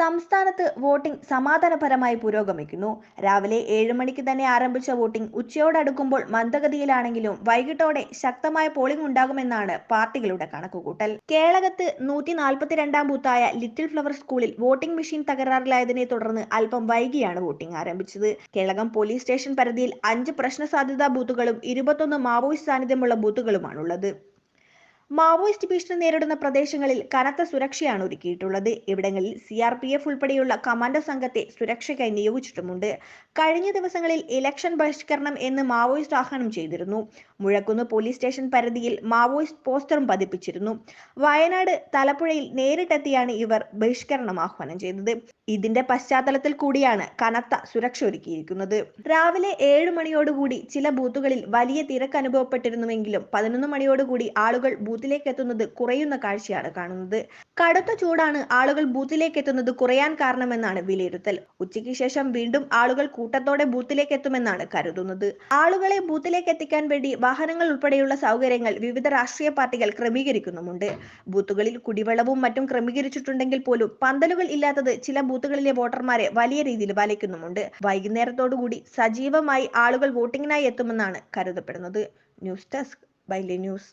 സംസ്ഥാനത്ത് വോട്ടിംഗ് സമാധാനപരമായി പുരോഗമിക്കുന്നു. രാവിലെ ഏഴ് മണിക്ക് തന്നെ ആരംഭിച്ച വോട്ടിംഗ് ഉച്ചയോടടുക്കുമ്പോൾ മന്ദഗതിയിലാണെങ്കിലും വൈകിട്ടോടെ ശക്തമായ പോളിംഗ് ഉണ്ടാകുമെന്നാണ് പാർട്ടികളുടെ കണക്കുകൂട്ടൽ. കേളകത്ത് നൂറ്റി നാൽപ്പത്തിരണ്ടാം ബൂത്തായ ലിറ്റിൽ ഫ്ലവർ സ്കൂളിൽ വോട്ടിംഗ് മെഷീൻ തകരാറിലായതിനെ തുടർന്ന് അല്പം വൈകിയാണ് വോട്ടിംഗ് ആരംഭിച്ചത്. കേളകം പോലീസ് സ്റ്റേഷൻ പരിധിയിൽ അഞ്ച് പ്രശ്ന സാധ്യതാ ബൂത്തുകളും ഇരുപത്തൊന്ന് മാവോയിസ്റ്റ് സാന്നിധ്യമുള്ള ബൂത്തുകളുമാണുള്ളത്. മാവോയിസ്റ്റ് ഭീഷണി നേരിടുന്ന പ്രദേശങ്ങളിൽ കനത്ത സുരക്ഷയാണ് ഒരുക്കിയിട്ടുള്ളത്. ഇവിടങ്ങളിൽ സി ആർ പി എഫ് ഉൾപ്പെടെയുള്ള കമാൻഡോ സംഘത്തെ സുരക്ഷയ്ക്കായി നിയോഗിച്ചിട്ടുമുണ്ട്. കഴിഞ്ഞ ദിവസങ്ങളിൽ ഇലക്ഷൻ ബഹിഷ്കരണം എന്ന് മാവോയിസ്റ്റ് ആഹ്വാനം ചെയ്തിരുന്നു. മുഴക്കുന്ന് പോലീസ് സ്റ്റേഷൻ പരിധിയിൽ മാവോയിസ്റ്റ് പോസ്റ്ററും പതിപ്പിച്ചിരുന്നു. വയനാട് തലപ്പുഴയിൽ നേരിട്ടെത്തിയാണ് ഇവർ ബഹിഷ്കരണം ആഹ്വാനം ചെയ്തത്. ഇതിന്റെ പശ്ചാത്തലത്തിൽ കൂടിയാണ് കനത്ത സുരക്ഷ ഒരുക്കിയിരിക്കുന്നത്. രാവിലെ ഏഴ് മണിയോടുകൂടി ചില ബൂത്തുകളിൽ വലിയ തിരക്ക് അനുഭവപ്പെട്ടിരുന്നുവെങ്കിലും പതിനൊന്ന് മണിയോടുകൂടി ആളുകൾ ബൂത്തിലേക്ക് എത്തുന്നത് കുറയുന്ന കാഴ്ചയാണ് കാണുന്നത്. കടുത്ത ചൂടാണ് ആളുകൾ ബൂത്തിലേക്ക് എത്തുന്നത് കുറയാൻ കാരണമെന്നാണ് വിലയിരുത്തൽ. ഉച്ചയ്ക്ക് ശേഷം വീണ്ടും ആളുകൾ കൂട്ടത്തോടെ ബൂത്തിലേക്ക് എത്തുമെന്നാണ് കരുതുന്നത്. ആളുകളെ ബൂത്തിലേക്ക് എത്തിക്കാൻ വേണ്ടി വാഹനങ്ങൾ ഉൾപ്പെടെയുള്ള സൗകര്യങ്ങൾ വിവിധ രാഷ്ട്രീയ പാർട്ടികൾ ക്രമീകരിക്കുന്നുമുണ്ട്. ബൂത്തുകളിൽ കുടിവെള്ളവും മറ്റും ക്രമീകരിച്ചിട്ടുണ്ടെങ്കിൽ പോലും പന്തലുകൾ ഇല്ലാത്തത് ചില ബൂത്തുകളിലെ വോട്ടർമാരെ വലിയ രീതിയിൽ വലയ്ക്കുന്നുമുണ്ട്. വൈകുന്നേരത്തോടുകൂടി സജീവമായി ആളുകൾ വോട്ടിങ്ങിനായി എത്തുമെന്നാണ് കരുതപ്പെടുന്നത്. ന്യൂസ് ഡെസ്ക് ബൈലി ന്യൂസ്.